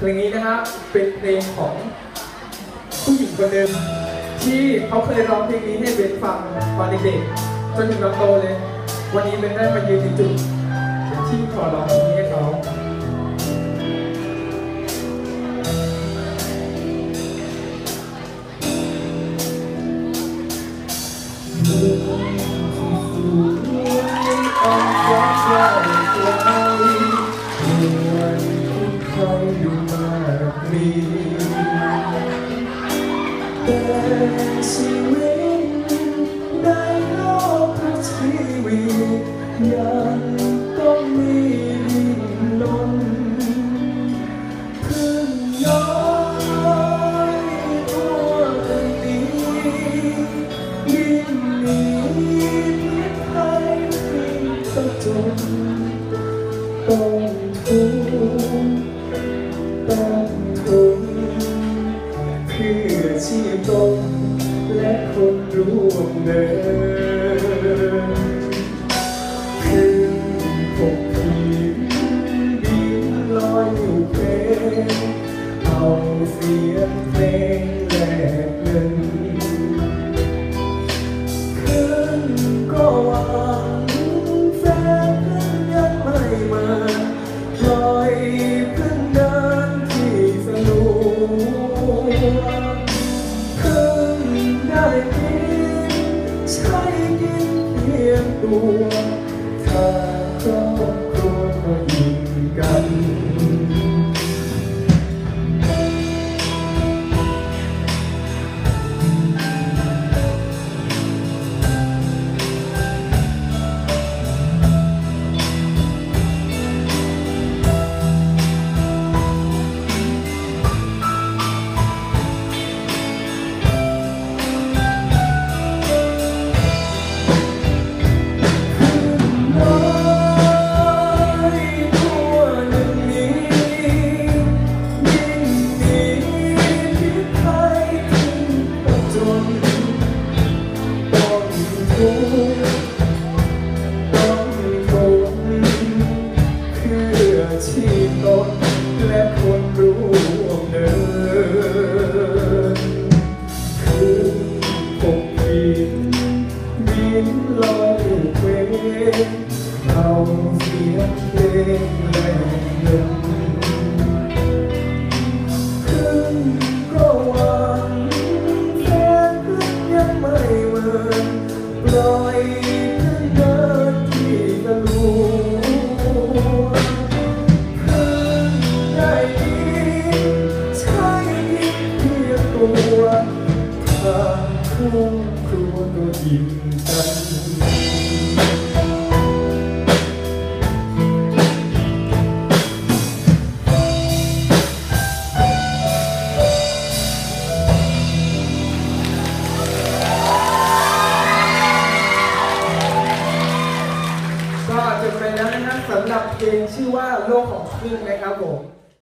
เพลงนี้นะครับเป็นเพลงของผู้หญิงคนหนึ่งที่เขาเคยร้องเพลงนี้ให้เบนฟังตอนเด็กๆจนถึงเราโตเลย วันนี้เบนได้มายืนในจุดที่ขอร้องเพลงนี้ให้เขา ชีวิ และค ตัวถ้าครอบครัวก็ยิ่งกันน้ ปล่อยขึ้นเดินที่ตะลุเพิ่งได้ยินใช้เพียงตัวทาครอบครัวก็ยิ้มกัน เพลงชื่อว่าโลกของครึ่งนะครับผม